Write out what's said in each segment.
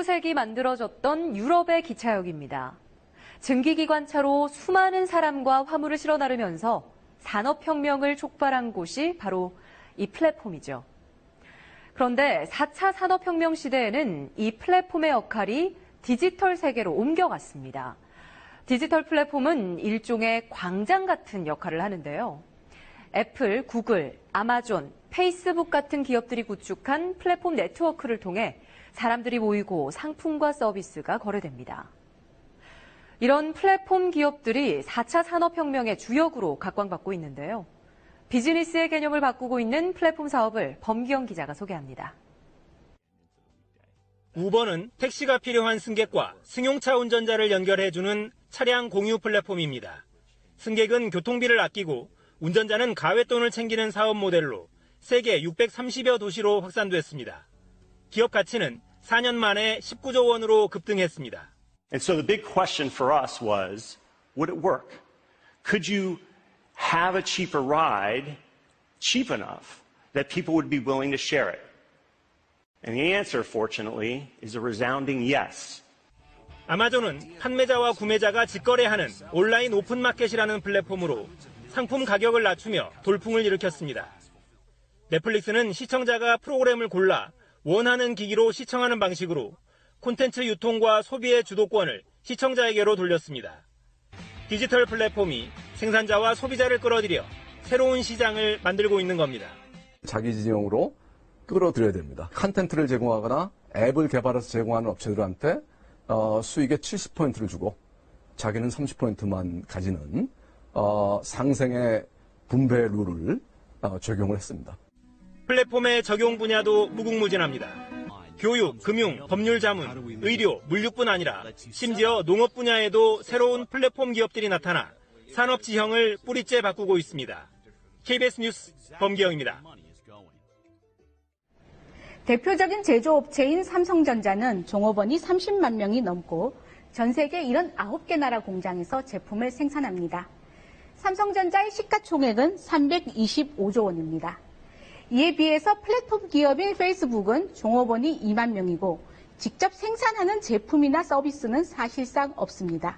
기차색이 만들어졌던 유럽의 기차역입니다. 증기기관차로 수많은 사람과 화물을 실어 나르면서 산업혁명을 촉발한 곳이 바로 이 플랫폼이죠. 그런데 4차 산업혁명 시대에는 이 플랫폼의 역할이 디지털 세계로 옮겨갔습니다. 디지털 플랫폼은 일종의 광장 같은 역할을 하는데요. 애플, 구글, 아마존, 페이스북 같은 기업들이 구축한 플랫폼 네트워크를 통해 사람들이 모이고 상품과 서비스가 거래됩니다. 이런 플랫폼 기업들이 4차 산업혁명의 주역으로 각광받고 있는데요. 비즈니스의 개념을 바꾸고 있는 플랫폼 사업을 범기영 기자가 소개합니다. 우버는 택시가 필요한 승객과 승용차 운전자를 연결해주는 차량 공유 플랫폼입니다. 승객은 교통비를 아끼고 운전자는 가외돈을 챙기는 사업 모델로 세계 630여 도시로 확산됐습니다. 기업 가치는 4년 만에 19조 원으로 급등했습니다. And so the big question for us was, would it work? Could you have a cheaper ride cheap enough that people would be willing to share it? And the answer, fortunately, is a resounding yes. 아마존은 판매자와 구매자가 직거래하는 온라인 오픈마켓이라는 플랫폼으로 상품 가격을 낮추며 돌풍을 일으켰습니다. 넷플릭스는 시청자가 프로그램을 골라 원하는 기기로 시청하는 방식으로 콘텐츠 유통과 소비의 주도권을 시청자에게로 돌렸습니다. 디지털 플랫폼이 생산자와 소비자를 끌어들여 새로운 시장을 만들고 있는 겁니다. 자기 진영으로 끌어들여야 됩니다. 컨텐츠를 제공하거나 앱을 개발해서 제공하는 업체들한테 어, 수익의 70%를 주고 자기는 30%만 가지는 어, 상생의 분배 룰을 어, 적용을 했습니다. 플랫폼의 적용 분야도 무궁무진합니다. 교육, 금융, 법률 자문, 의료, 물류뿐 아니라 심지어 농업 분야에도 새로운 플랫폼 기업들이 나타나 산업 지형을 뿌리째 바꾸고 있습니다. KBS 뉴스 범기영입니다. 대표적인 제조업체인 삼성전자는 종업원이 30만 명이 넘고 전 세계 79개 나라 공장에서 제품을 생산합니다. 삼성전자의 시가총액은 325조 원입니다. 이에 비해서 플랫폼 기업인 페이스북은 종업원이 2만 명이고 직접 생산하는 제품이나 서비스는 사실상 없습니다.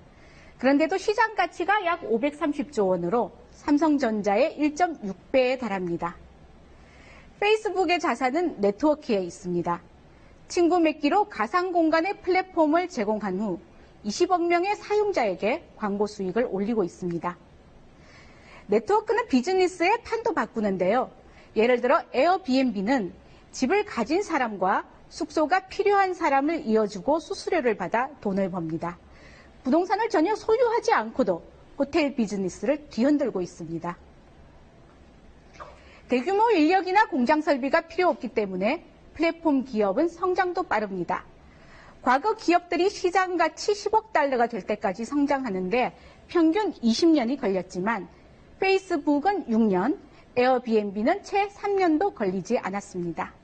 그런데도 시장 가치가 약 530조 원으로 삼성전자의 1.6배에 달합니다. 페이스북의 자산은 네트워크에 있습니다. 친구 맺기로 가상 공간의 플랫폼을 제공한 후 20억 명의 사용자에게 광고 수익을 올리고 있습니다. 네트워크는 비즈니스의 판도 바꾸는데요. 예를 들어 에어비앤비는 집을 가진 사람과 숙소가 필요한 사람을 이어주고 수수료를 받아 돈을 법니다. 부동산을 전혀 소유하지 않고도 호텔 비즈니스를 뒤흔들고 있습니다. 대규모 인력이나 공장 설비가 필요 없기 때문에 플랫폼 기업은 성장도 빠릅니다. 과거 기업들이 시장 가치 10억 달러가 될 때까지 성장하는데 평균 20년이 걸렸지만 페이스북은 6년, 에어비앤비는 채 3년도 걸리지 않았습니다.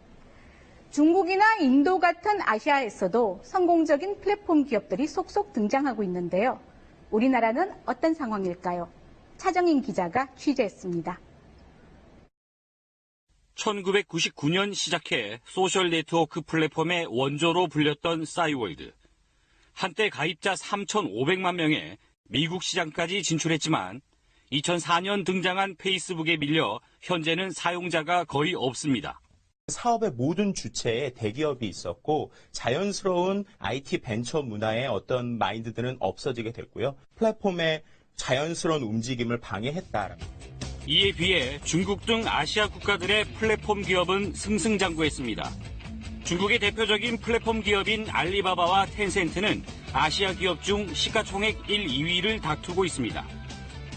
중국이나 인도 같은 아시아에서도 성공적인 플랫폼 기업들이 속속 등장하고 있는데요. 우리나라는 어떤 상황일까요? 차정인 기자가 취재했습니다. 1999년 시작해 소셜 네트워크 플랫폼의 원조로 불렸던 싸이월드. 한때 가입자 3,500만 명에 미국 시장까지 진출했지만 2004년 등장한 페이스북에 밀려 현재는 사용자가 거의 없습니다. 사업의 모든 주체에 대기업이 있었고 자연스러운 IT 벤처 문화의 어떤 마인드들은 없어지게 됐고요. 플랫폼의 자연스러운 움직임을 방해했다. 이에 비해 중국 등 아시아 국가들의 플랫폼 기업은 승승장구했습니다. 중국의 대표적인 플랫폼 기업인 알리바바와 텐센트는 아시아 기업 중 시가총액 1, 2위를 다투고 있습니다.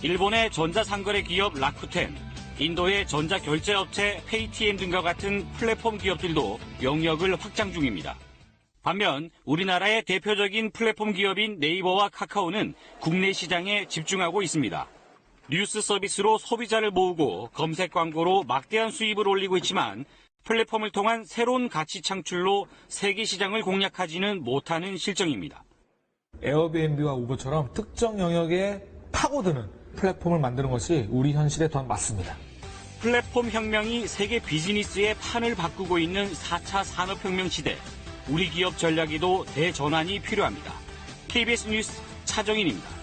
일본의 전자상거래 기업 라쿠텐, 인도의 전자 결제 업체 페이티엠 등과 같은 플랫폼 기업들도 영역을 확장 중입니다. 반면 우리나라의 대표적인 플랫폼 기업인 네이버와 카카오는 국내 시장에 집중하고 있습니다. 뉴스 서비스로 소비자를 모으고 검색 광고로 막대한 수입을 올리고 있지만 플랫폼을 통한 새로운 가치 창출로 세계 시장을 공략하지는 못하는 실정입니다. 에어비앤비와 우버처럼 특정 영역에 파고드는 플랫폼을 만드는 것이 우리 현실에 더 맞습니다. 플랫폼 혁명이 세계 비즈니스의 판을 바꾸고 있는 4차 산업혁명 시대. 우리 기업 전략에도 대전환이 필요합니다. KBS 뉴스 차정인입니다.